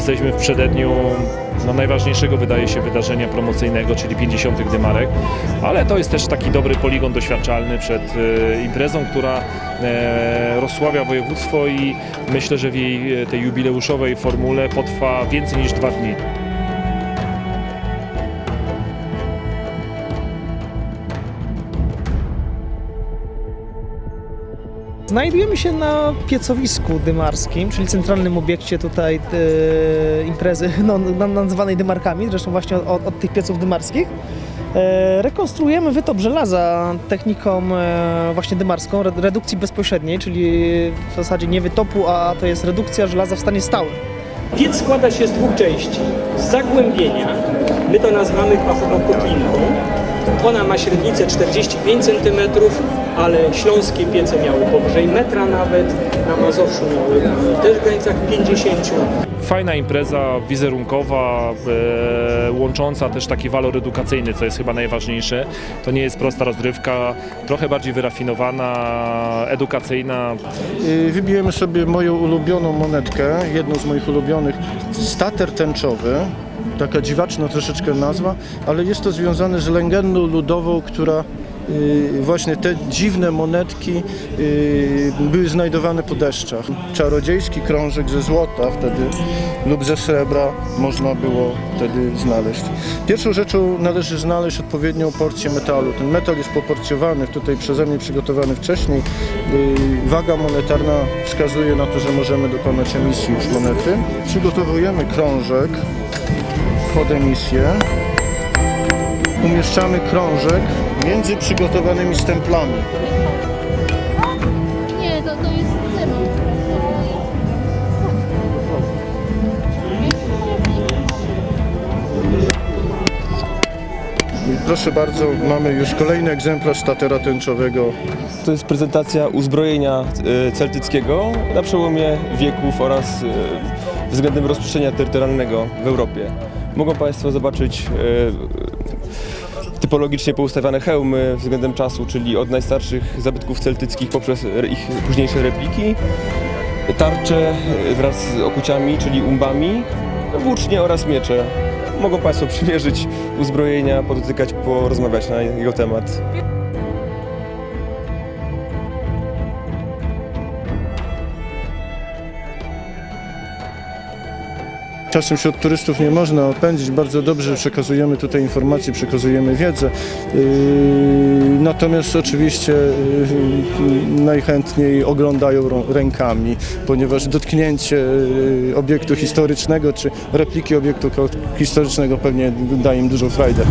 Jesteśmy w przededniu no, najważniejszego, wydaje się, wydarzenia promocyjnego, czyli 50. Dymarek, ale to jest też taki dobry poligon doświadczalny przed e, imprezą, która e, rozsławia województwo i myślę, że w jej e, tej jubileuszowej formule potrwa więcej niż dwa dni. Znajdujemy się na piecowisku dymarskim, czyli centralnym obiekcie tutaj e, imprezy no, na- nazywanej dymarkami, zresztą właśnie od, od tych pieców dymarskich. E, rekonstruujemy wytop żelaza techniką e, właśnie dymarską, red- redukcji bezpośredniej, czyli w zasadzie nie wytopu, a to jest redukcja żelaza w stanie stałym. Piec składa się z dwóch części. Z zagłębienia, my to nazywamy fachowo kotlinką. Ona ma średnicę 45 cm, ale śląskie piece miały powyżej metra nawet, na Mazowszu miały też w granicach 50 Fajna impreza wizerunkowa, e, łącząca też taki walor edukacyjny, co jest chyba najważniejsze. To nie jest prosta rozrywka, trochę bardziej wyrafinowana, edukacyjna. Y, Wybijemy sobie moją ulubioną monetkę, jedną z moich ulubionych, stater tęczowy. Taka dziwaczna troszeczkę nazwa, ale jest to związane z legendą ludową, która właśnie te dziwne monetki y, były znajdowane po deszczach. Czarodziejski krążek ze złota wtedy lub ze srebra można było wtedy znaleźć. Pierwszą rzeczą należy znaleźć odpowiednią porcję metalu. Ten metal jest poporcjowany, tutaj przeze mnie przygotowany wcześniej. Y, Waga monetarna wskazuje na to, że możemy dokonać emisji już monety. Przygotowujemy krążek pod emisję. Umieszczamy krążek między przygotowanymi stemplami. Nie, to, to jest. I proszę bardzo, mamy już kolejny egzemplarz statera tęczowego. To jest prezentacja uzbrojenia e, celtyckiego na przełomie wieków oraz e, względem rozprzestrzenia terytorialnego w Europie. Mogą Państwo zobaczyć e, typologicznie poustawiane hełmy względem czasu, czyli od najstarszych zabytków celtyckich poprzez ich późniejsze repliki, tarcze wraz z okuciami, czyli umbami, włócznie oraz miecze. Mogą Państwo przymierzyć uzbrojenia, podotykać, porozmawiać na jego temat. Czasem się od turystów nie można odpędzić. Bardzo dobrze przekazujemy tutaj informacje, przekazujemy wiedzę. Yy, Natomiast oczywiście yy, najchętniej oglądają rękami, ponieważ dotknięcie yy, obiektu historycznego czy repliki obiektu historycznego pewnie daje im dużą frajdę.